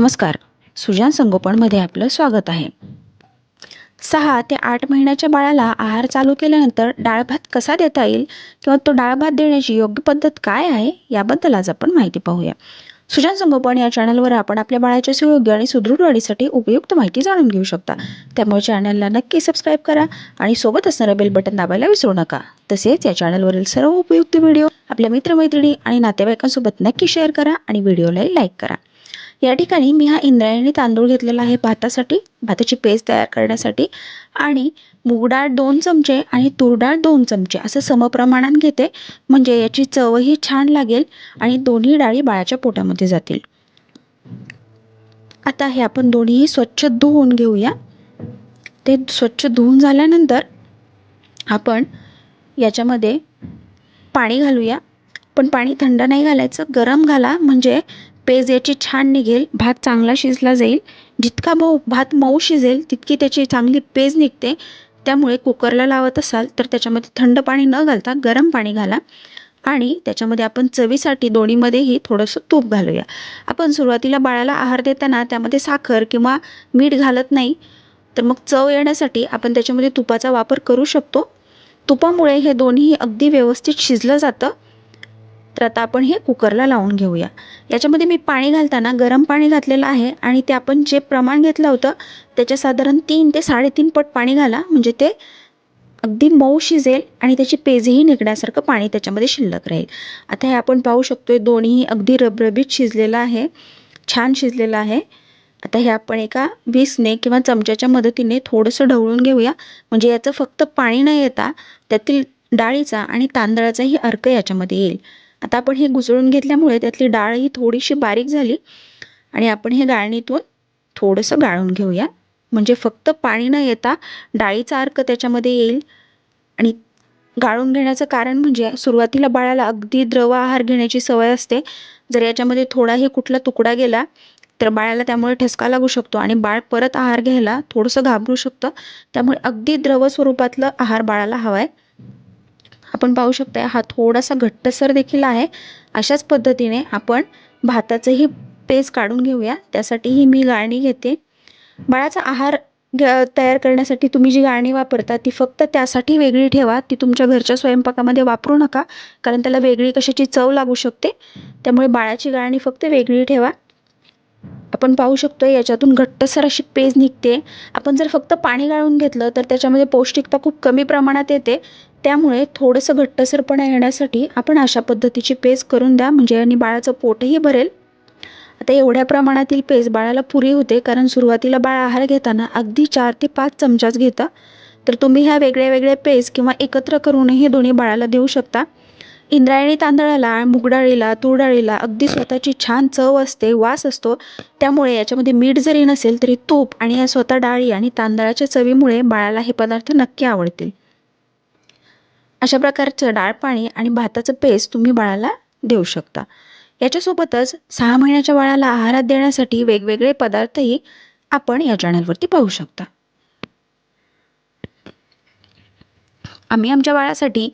नमस्कार. सुजान संगोपनमध्ये आपलं स्वागत आहे. सहा ते आठ महिन्याच्या बाळाला आहार चालू केल्यानंतर डाळ भात कसा देता येईल किंवा तो डाळ भात देण्याची योग्य पद्धत काय आहे याबद्दल आज आपण माहिती पाहूया. सुजान संगोपन या चॅनलवर आपण आपल्या बाळाच्या सुयोग्य आणि सुदृढ वाढीसाठी उपयुक्त माहिती जाणून घेऊ शकता. त्यामुळे चॅनलला नक्की सबस्क्राईब करा आणि सोबत असणारं बेल बटन दाबायला विसरू नका. तसेच या चॅनलवरील सर्व उपयुक्त व्हिडिओ आपल्या मित्रमैत्रिणी आणि नातेवाईकांसोबत नक्की शेअर करा आणि व्हिडिओला लाईक करा. या ठिकाणी मी हा इंद्रायणी तांदूळ घेतलेला आहे भातासाठी भाताची पेस्ट तयार करण्यासाठी. आणि मूग डाळ दोन चमचे आणि तूर डाळ दोन चमचे असं समप्रमाणात घेते. म्हणजे याची चवही छान लागेल आणि दोन्ही डाळी बाळाच्या पोटामध्ये जातील. आता हे आपण दोन्हीही स्वच्छ धुवून घेऊया. ते स्वच्छ धुवून झाल्यानंतर आपण याच्यामध्ये पाणी घालूया. पण पाणी थंड नाही घालायचं गरम घाला. म्हणजे पेज याची छान निघेल भात चांगला शिजला जाईल. जितका भाऊ भात मऊ शिजेल तितकी त्याची चांगली पेज निघते. त्यामुळे कुकरला लावत असाल तर त्याच्यामध्ये थंड पाणी न घालता गरम पाणी घाला. आणि त्याच्यामध्ये आपण चवीसाठी दोन्हीमध्येही थोडंसं तूप घालूया. आपण सुरुवातीला बाळाला आहार देताना त्यामध्ये साखर किंवा मीठ घालत नाही तर मग चव येण्यासाठी आपण त्याच्यामध्ये तुपाचा वापर करू शकतो. तुपामुळे हे दोन्ही अगदी व्यवस्थित शिजलं जातं. तर आता आपण हे कुकरला लावून घेऊया. याच्यामध्ये मी पाणी घालताना गरम पाणी घातलेलं आहे आणि ते आपण जे प्रमाण घेतलं होतं त्याच्या साधारण तीन ते साडेतीन पट पाणी घाला. म्हणजे ते अगदी मऊ शिजेल आणि त्याची पेजही निघण्यासारखं पाणी त्याच्यामध्ये शिल्लक राहील. आता हे आपण पाहू शकतोय दोन्ही अगदी रबरबीत शिजलेलं आहे. छान शिजलेलं आहे. आता हे आपण एका वीसने किंवा चमच्याच्या मदतीने थोडंसं ढवळून घेऊया. म्हणजे याचं फक्त पाणी न येता त्यातील डाळीचा आणि तांदळाचाही अर्क याच्यामध्ये येईल. आता आपण हे घुसळून घेतल्यामुळे त्यातली डाळ ही थोडीशी बारीक झाली आणि आपण हे गाळणीतून थोडंसं गाळून घेऊया. म्हणजे फक्त पाणी न येता डाळीचा अर्क त्याच्यामध्ये येईल. आणि गाळून घेण्याचं कारण म्हणजे सुरुवातीला बाळाला अगदी द्रव आहार घेण्याची सवय असते. जर याच्यामध्ये थोडाही कुठला तुकडा गेला तर बाळाला त्यामुळे ठसका लागू शकतो आणि बाळ परत आहार घ्यायला थोडंसं घाबरू शकतं. त्यामुळे अगदी द्रव स्वरूपातलं आहार बाळाला हवा आहे आपण पाहू शकता हा थोडासा घट्टसर देखील आहे. अशाच पद्धतीने आपण भाताचंही पेज काढून घेऊया. त्यासाठीही मी गाळणी घेते. बाळाचा आहार तयार करण्यासाठी तुम्ही जी गाळणी वापरता ती फक्त त्यासाठी वेगळी ठेवा. ती तुमच्या घरच्या स्वयंपाकामध्ये वापरू नका कारण त्याला वेगळी कशाची चव लागू शकते. त्यामुळे बाळाची गाळणी फक्त वेगळी ठेवा. आपण पाहू शकतो आहे याच्यातून घट्टसर अशी पेज निघते. आपण जर फक्त पाणी गाळून घेतलं तर त्याच्यामध्ये पौष्टिकता खूप कमी प्रमाणात येते. त्यामुळे थोडंसं घट्टसरपणा येण्यासाठी आपण अशा पद्धतीची पेज करून द्या म्हणजे आणि बाळाचं पोटही भरेल. आता एवढ्या प्रमाणातील पेज बाळाला पुरी होते कारण सुरुवातीला बाळ आहार घेताना अगदी चार ते पाच चमचाच घेतं. तर तुम्ही ह्या वेगळ्या वेगळ्या पेज किंवा एकत्र करूनही दोन्ही बाळाला देऊ शकता. इंद्रायणी तांदळाला मुगडाळीला तुरडाळीला अगदी स्वतःची छान चव असते वास असतो. त्यामुळे याच्यामध्ये मीठ जरी नसेल तरी तूप आणि या स्वतः डाळी आणि तांदळाच्या चवीमुळे बाळाला हे पदार्थ नक्की आवडतील. अशा प्रकारचं डाळ पाणी आणि भाताचं पेस्ट तुम्ही बाळाला देऊ शकता. याच्यासोबतच सहा महिन्याच्या बाळाला आहारात देण्यासाठी वेगवेगळे पदार्थही आपण या चॅनलवरती पाहू शकता. आम्ही आमच्या बाळासाठी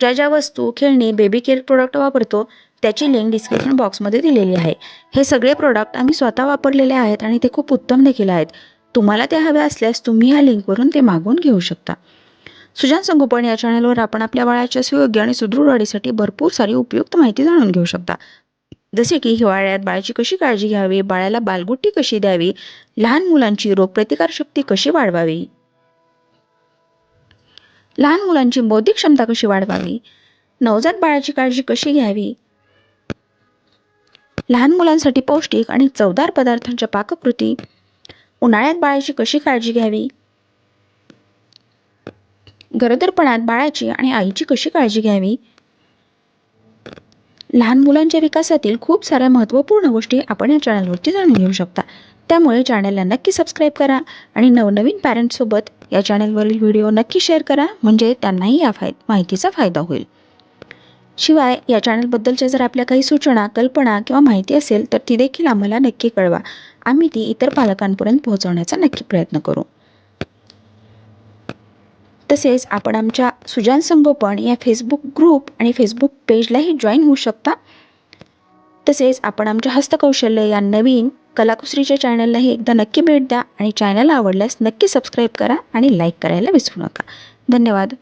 ज्या ज्या वस्तू खेळणी बेबी केअर प्रोडक्ट वापरतो त्याची लिंक डिस्क्रिप्शन बॉक्समध्ये दिलेली आहे. हे सगळे प्रोडक्ट आम्ही स्वतः वापरलेले आहेत आणि ते खूप उत्तम देखील आहेत. तुम्हाला ते हवे असल्यास तुम्ही ह्या लिंकवरून ते मागवून घेऊ शकता. सुजान संगोपन या चॅनलवर आपण आपल्या बाळाच्या सुयोग्य आणि सुदृढ वाढीसाठी भरपूर सारी उपयुक्त माहिती जाणून घेऊ शकता. जसे की हिवाळ्यात बाळाची कशी काळजी घ्यावी बाळाला बालगुट्टी कशी द्यावी लहान मुलांची रोगप्रतिकारशक्ती कशी वाढवावी? लहान मुलांची बौद्धिक क्षमता कशी वाढवावी? नवजात बाळाची काळजी कशी घ्यावी? लहान मुलांसाठी पौष्टिक आणि चवदार पदार्थांच्या पाककृती उन्हाळ्यात बाळाची कशी काळजी घ्यावी? गरोदरपणात बाळाची आणि आईची कशी काळजी घ्यावी? लहान मुलांच्या विकासातील खूप साऱ्या महत्त्वपूर्ण गोष्टी आपण या चॅनलवरती जाणून घेऊ शकता. त्यामुळे चॅनलला नक्की सबस्क्राईब करा आणि नवनवीन पॅरेंट्ससोबत या चॅनलवरील व्हिडिओ नक्की शेअर करा. म्हणजे त्यांनाही या फाय माहितीचा फायदा होईल. शिवाय या चॅनलबद्दलच्या जर आपल्या काही सूचना कल्पना किंवा माहिती असेल तर ती देखील आम्हाला नक्की कळवा. आम्ही ती इतर पालकांपर्यंत पोहोचवण्याचा नक्की प्रयत्न करू. तसेच आपण आमच्या सुजान संगोपन या फेसबुक ग्रुप आणि फेसबुक पेजलाही जॉईन होऊ शकता. तसेच आपण आमच्या हस्तकौशल्य या नवीन कलाकुसरीच्या चॅनललाही एकदा नक्की भेट द्या आणि चॅनल आवडल्यास नक्की सबस्क्राईब करा आणि लाईक करायला विसरू नका. धन्यवाद.